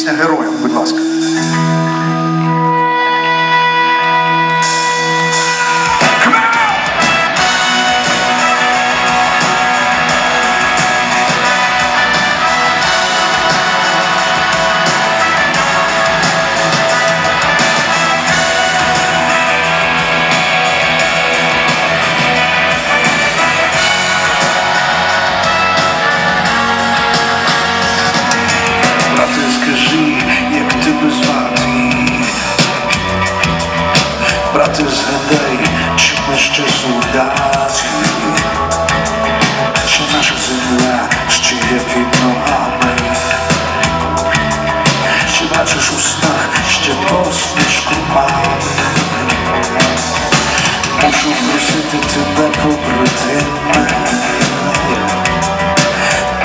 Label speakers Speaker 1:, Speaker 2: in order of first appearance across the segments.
Speaker 1: Пісня героям, будь ласка.
Speaker 2: Брате, згадай, чи ми ще солдати, чи наша земля ще є під ногами, чи бачиш у снах ще посмішку мами? Мушу просити тебе побратиме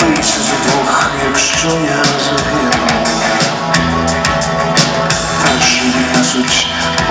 Speaker 2: Бийся за двох, якщо я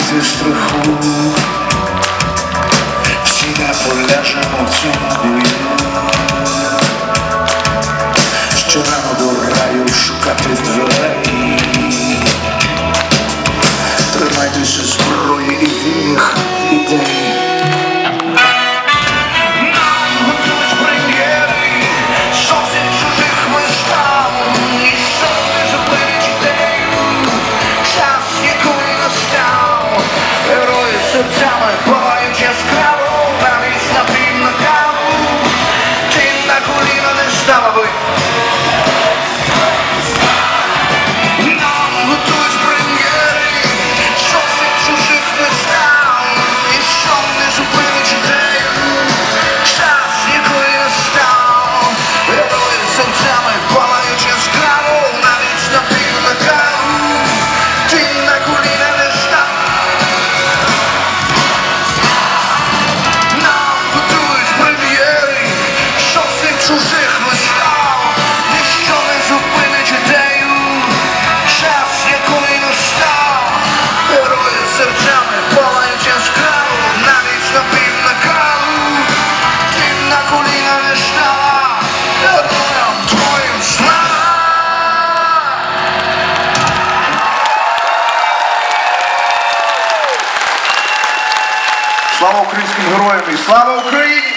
Speaker 2: майте страху, всі не поляжемо в. Чужих вистав, ніщо не зупинить ідею, час якої настав, герої серцями палають яскраво, навіть на на каву, ти на коліна не стала, героям твоїм слава.
Speaker 1: Слава українським героям і слава Україні!